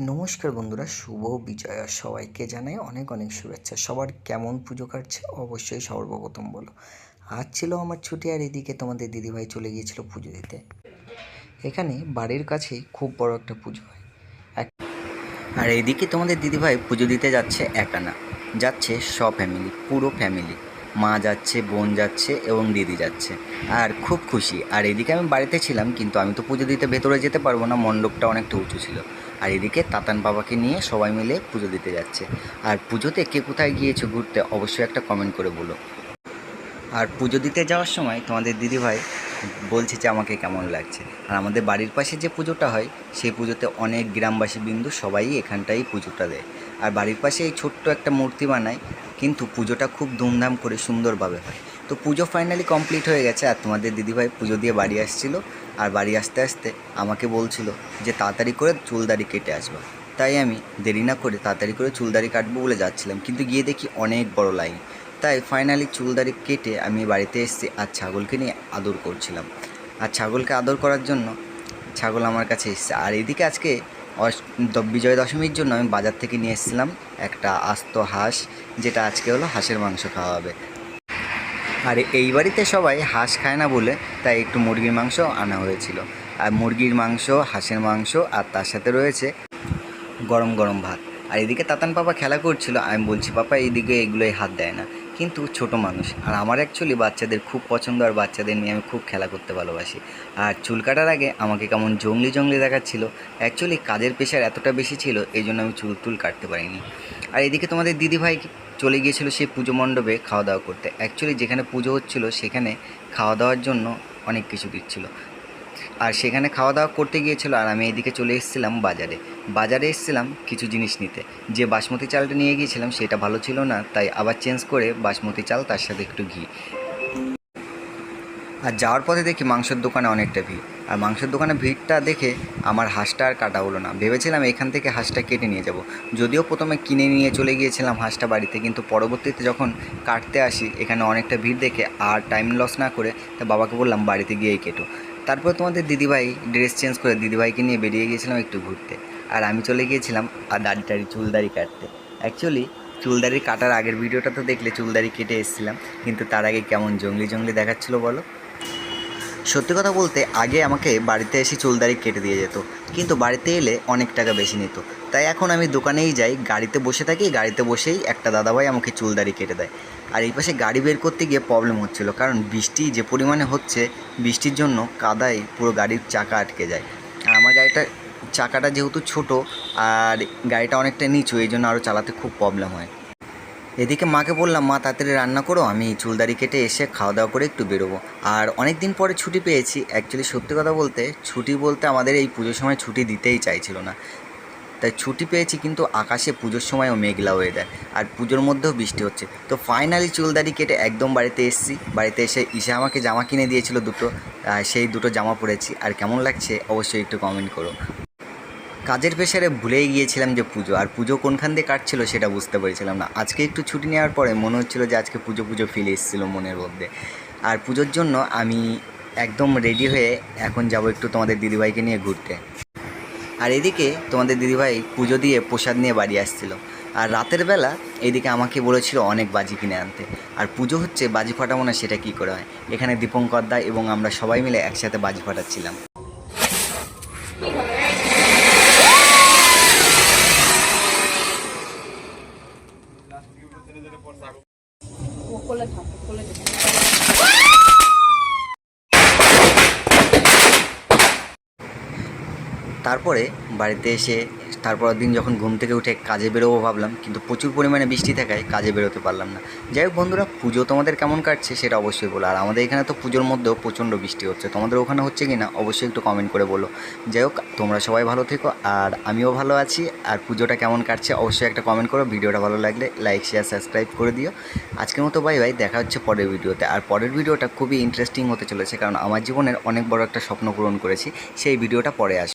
নমস্কার বন্ধুরা, শুভ বিজয়া সবাইকে জানাই অনেক অনেক শুভেচ্ছা। সবার কেমন পুজো কাটছে? অবশ্যই সর্বপ্রথম বলো। আজ ছিল আমার ছুটি আর এদিকে তোমাদের দিদিভাই চলে গিয়েছিল পুজো দিতে। এখানে বাড়ির কাছেই খুব বড় একটা পুজো হয়। আর এদিকে তোমাদের দিদিভাই পুজো দিতে যাচ্ছে একা না যাচ্ছে সব ফ্যামিলি পুরো ফ্যামিলি মা যাচ্ছে, বোন যাচ্ছে এবং দিদি যাচ্ছে। আর খুব খুশি। আর এদিকে আমি বাড়িতে ছিলাম, কিন্তু আমি তো পুজো দিতে ভেতরে যেতে পারব না, মণ্ডপটা অনেকটা উঁচু ছিল। আর এদিকে তাতান বাবাকে নিয়ে সবাই মিলে পুজো দিতে যাচ্ছে। আর পুজোতে কে কোথায় গিয়েছো ঘুরতে অবশ্যই একটা কমেন্ট করে বলো। আর পুজো দিতে যাওয়ার সময় তোমাদের দিদিভাই বলছে যে, আমাকে কেমন লাগছে? আর আমাদের বাড়ির পাশে যে পুজোটা হয়, সেই পুজোতে অনেক গ্রামবাসী বিন্দু সবাই এখানটাই পুজোটা দেয়। আর বাড়ির পাশে এই ছোট্ট একটা মূর্তি বানাই, কিন্তু পুজোটা খুব ধুমধাম করে সুন্দরভাবে হয়। তো পুজো ফাইনালি কমপ্লিট হয়ে গেছে, আর তোমাদের দিদিভাই পুজো দিয়ে বাড়ি আসছিল, আর বাড়ি আসতে আসতে আমাকে বলছিল যে তাড়াতাড়ি করে চুলদাড়ি কেটে আসব। তাই আমি দেরি না করে তাড়াতাড়ি করে চুলদাড়ি কাটবো বলে যাচ্ছিলাম, কিন্তু গিয়ে দেখি অনেক বড় লাইন তাই ফাইনালি চুলদাড়ি কেটে আমি বাড়িতে এসেছি আর ছাগলকে নিয়ে আদর করছিলাম। আর ছাগলকে আদর করার জন্য ছাগল আমার কাছে এসেছে। আর এদিকে আজকে বিজয় দশমীর জন্য আমি বাজার থেকে নিয়ে এসেছিলাম একটা আস্ত হাঁস, যেটা আজকে হলো হাঁসের মাংস খাওয়া হবে। আর এই বাড়িতে সবাই হাঁস খায় না বলে তাই একটু মুরগির মাংস আনা হয়েছিল। আর মুরগির মাংস, হাঁসের মাংস আর তার সাথে রয়েছে গরম গরম ভাত। আর এদিকে তাতান পাপা খেলা করছিল, আমি বলছি, পাপা এইদিকে এগুলোই হাত দেয় না। কিন্তু ছোট মানুষ। আর আমার অ্যাকচুয়ালি বাচ্চাদের খুব পছন্দ আর বাচ্চাদের নিয়ে আমি খুব খেলা করতে ভালোবাসি। আর চুল কাটার আগে আমাকে কেমন জঙ্গলি জঙ্গলি দেখাচ্ছিল। অ্যাকচুয়ালি কাজের পেশার এতটা বেশি ছিল এই জন্য আমি চুল টুল কাটতে পারিনি। আর এদিকে তোমাদের দিদিভাই চলে গিয়েছিল সেই পুজো মণ্ডপে খাওয়া দাওয়া করতে। অ্যাকচুয়ালি যেখানে পুজো হচ্ছিল, সেখানে খাওয়া দাওয়ার জন্য অনেক কিছু দিচ্ছিল। আর সেখানে খাওয়া দাওয়া করতে গিয়েছিল আর আমি এদিকে চলে এসেছিলাম বাজারে। বাজারে এসেছিলাম কিছু জিনিস নিতে। যে বাসমতি চালটা নিয়ে গিয়েছিলাম সেটা ভালো ছিল না, তাই আবার চেঞ্জ করে বাসমতি চাল তার সাথে একটু ঘি। আর যাওয়ার পথে দেখি মাংসের দোকানে অনেকটা ভিড়। আর মাংসের দোকানে ভিড়টা দেখে আমার হাঁসটা আর কাটা হলো না। ভেবেছিলাম এখান থেকে হাঁসটা কেটে নিয়ে যাব। যদিও প্রথমে কিনে নিয়ে চলে গিয়েছিলাম হাঁসটা বাড়িতে, কিন্তু পরবর্তীতে যখন কাটতে আসি, এখানে অনেকটা ভিড় দেখে আর টাইম লস না করে, তা বাবাকে বললাম বাড়িতে গিয়েই কেটো। তারপর তোমাদের দিদিভাই ড্রেস চেঞ্জ করে দিদিভাইকে নিয়ে বেরিয়ে গিয়েছিলাম একটু ঘুরতে। আর আমি চলে গিয়েছিলাম আর দাড়ি টাড়ি চুল দাড়ি কাটতে। অ্যাকচুয়ালি চুলদাড়ি কাটার আগের ভিডিওটা তো দেখলে, চুলদাড়ি কেটে এসেছিলাম। কিন্তু তার আগে কেমন জঙ্গলি জঙ্গলি দেখাচ্ছিলো বলো? সত্যি কথা বলতে, আগে আমাকে বাড়িতে এসে চুলদাড়ি কেটে দিয়ে যেত, কিন্তু বাড়িতে এলে অনেক টাকা বেশি নিত। তাই এখন আমি দোকানেই যাই, গাড়িতে বসে থাকি, গাড়িতে বসেই একটা দাদাভাই আমাকে চুলদাড়ি কেটে দেয়। আর এই পাশে গাড়ি বের করতে গিয়ে প্রবলেম হচ্ছিল, কারণ বৃষ্টি যে পরিমাণে হচ্ছে, বৃষ্টির জন্য কাদায় পুরো গাড়ির চাকা আটকে যায়। আর আমার গাড়িটা, চাকাটা যেহেতু ছোট, আর গাড়িটা অনেকটা নিচু, এই জন্য আরও চালাতে খুব প্রবলেম হয়। এদিকে মাকে বললাম, মা, তাড়াতাড়ি রান্না করো, আমি চুলদাড়ি কেটে এসে খাওয়া দাওয়া করে একটু বেরোবো। আর অনেক দিন পরে ছুটি পেয়েছি। অ্যাকচুয়ালি সত্যি কথা বলতে, ছুটি বলতে আমাদের এই পুজোর সময় ছুটি দিতেই চাইছিল না। তাই ছুটি পেয়েছি, কিন্তু আকাশে পুজোর সময়ও মেঘলা হয়ে যায়, আর পুজোর মধ্যেও বৃষ্টি হচ্ছে। তো ফাইনালি চুলদাড়ি কেটে একদম বাড়িতে এসেছি। বাড়িতে এসে ঈশা আমাকে জামা কিনে দিয়েছিল দুটো সেই দুটো জামা পরেছি। আর কেমন লাগছে অবশ্যই একটু কমেন্ট করো। কাজের প্রেশারে ভুলেই গিয়েছিলাম যে পুজো, আর পুজো কোনখান দিয়ে কাটছিল সেটা বুঝতে পেরেছিলাম না। আজকে একটু ছুটি নেওয়ার পরে মনে হচ্ছিল যে আজকে পুজো পুজো ফিল এসেছিল মনের মধ্যে। আর পুজোর জন্য আমি একদম রেডি হয়ে এখন যাব একটু তোমাদের দিদিভাইকে নিয়ে ঘুরতে। আর এদিকে তোমাদের দিদিভাই পুজো দিয়ে প্রসাদ নিয়ে বাড়ি আসছিল। আর রাতের বেলা এদিকে আমাকে বলেছিল অনেক বাজি কিনে আনতে। আর পুজো হচ্ছে বাজি ফাটাবো না সেটা কী করে হয়? এখানে দীপঙ্কর দা এবং আমরা সবাই মিলে একসাথে বাজি ফাটাচ্ছিলাম কোলে থাকো কোলে থাকো তারপরে বাড়িতে এসে তারপরের দিন যখন ঘুম থেকে উঠে কাজে বেরোবো ভাবলাম, কিন্তু প্রচুর পরিমাণে বৃষ্টি থাকায় কাজে বেরোতে পারলাম না। যাই হোক বন্ধুরা, পুজো তোমাদের কেমন কাটছে সেটা অবশ্যই বলো। আর আমাদের এখানে তো পুজোর মধ্যেও প্রচণ্ড বৃষ্টি হচ্ছে। তোমাদের ওখানে হচ্ছে কি না, অবশ্যই একটু কমেন্ট করে বলো। যাই হোক, তোমরা সবাই ভালো থেকো, আর আমিও ভালো আছি। আর পুজোটা কেমন কাটছে অবশ্যই একটা কমেন্ট করো। ভিডিওটা ভালো লাগলে লাইক শেয়ার সাবস্ক্রাইব করে দিও। আজকের মতো বাই বাই দেখা হচ্ছে পরের ভিডিওতে। আর পরের ভিডিওটা খুবই ইন্টারেস্টিং হতে চলেছে, কারণ আমার জীবনের অনেক বড় একটা স্বপ্ন পূরণ করেছি। সেই ভিডিওটা পরে আসবে।